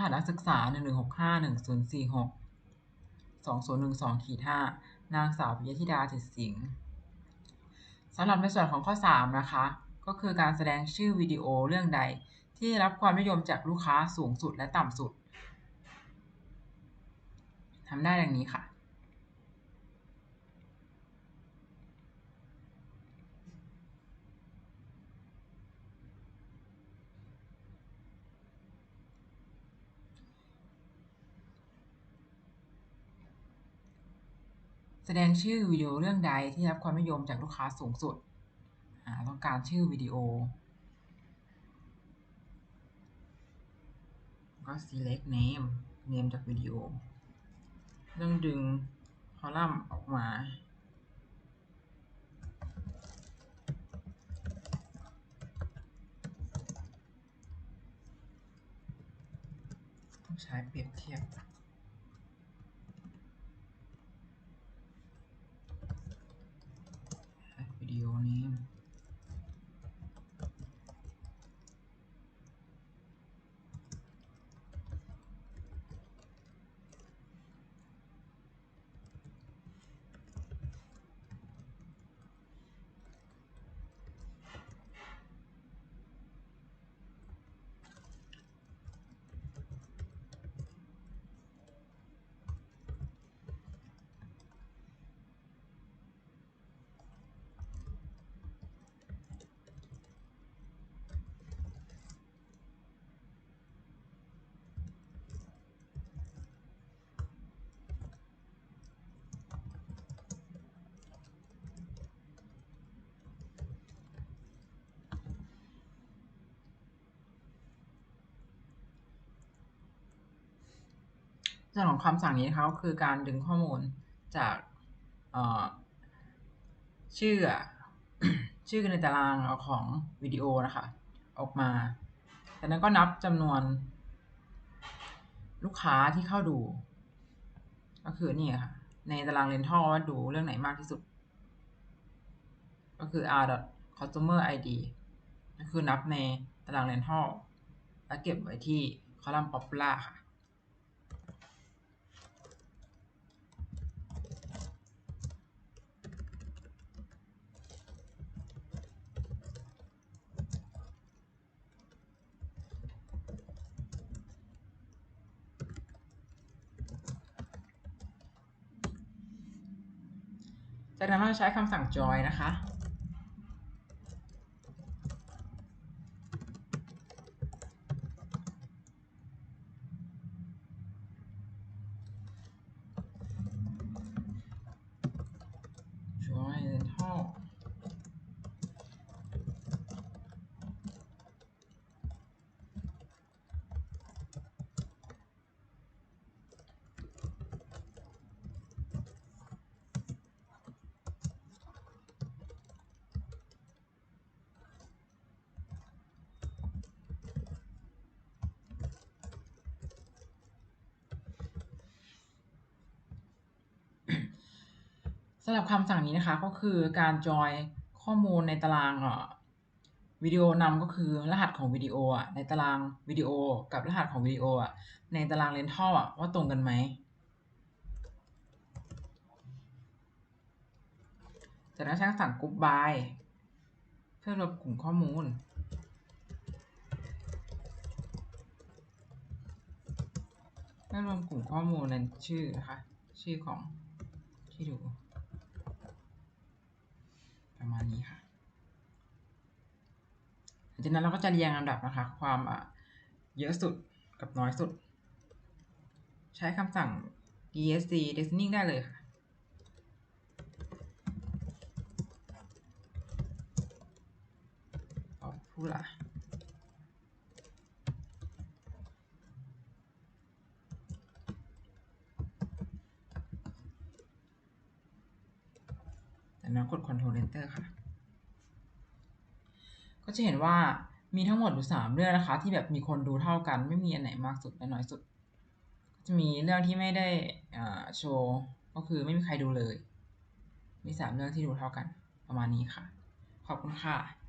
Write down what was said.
หัสนักศึกษา 11651046 2012ขีด5นางสาวปิยธิดาจิตสิงห์สำหรับในส่วนของข้อ 3 นะคะ ก็คือการแสดงชื่อวิดีโอเรื่องใด ที่ได้รับความนิยมจากลูกค้าสูงสุดและต่ำสุดทำได้ดังนี้ค่ะ แสดงชื่อวิดีโอเรื่องใดที่ได้รับความนิยมจากลูกค้าสูงสุด ต้องการชื่อวิดีโอ ก็ select name name จากวิดีโอเรื่องดึงคอลัมน์ออกมา ต้องใช้เปรียบเทียบ วิดีโอนี้ ส่วนของคำสั่งนี้นะคะก็คือการดึงข้อมูลจากเชื่อชื่อในตารางของวิดีโอนะคะ ออกมาจากนั้นก็นับจำนวน ลูกค้าที่เข้าดู ก็คือนี่ค่ะ ในตารางเรนทัลว่าดูเรื่องไหนมากที่สุด ก็คือ r customer id ก็คือนับในตารางเรนทัลและเก็บไว้ที่คอลัมน์ popular ค่ะ จากนั้นเราใช้คำสั่ง join นะคะ join rental สำหรับคำสั่งนี้นะคะ ก็คือการจอยข้อมูลในตารางวิดีโอนำก็คือรหัสของวิดีโออะในตารางวิดีโอกับรหัสของวิดีโออะในตารางเรนทัลอะว่าตรงกันไหมจากนั้นใช้คำสั่ง group by เพื่อรวบกลุ่มข้อมูล เพื่อรวมกลุ่มข้อมูลในชื่อนะคะ ชื่อของที่ดู ประมาณนี้ค่ะหลังจากนั้นเราก็จะเรียงลำดับนะคะ ความอะเยอะสุดกับน้อยสุด ใช้คำสั่ง dsc descending ได้เลยค่ะเอาพูดละ จากนั้นกด Ctrl Enter ค่ะ ก็จะเห็นว่ามีทั้งหมดอยู่สามเรื่องนะคะ ที่แบบมีคนดูเท่ากัน ไม่มีอันไหนมากสุดและน้อยสุด ก็จะมีเรื่องที่ไม่ได้โชว์ก็คือไม่มีใครดูเลย มีสามเรื่องที่ดูเท่ากันประมาณนี้ค่ะ ขอบคุณค่ะ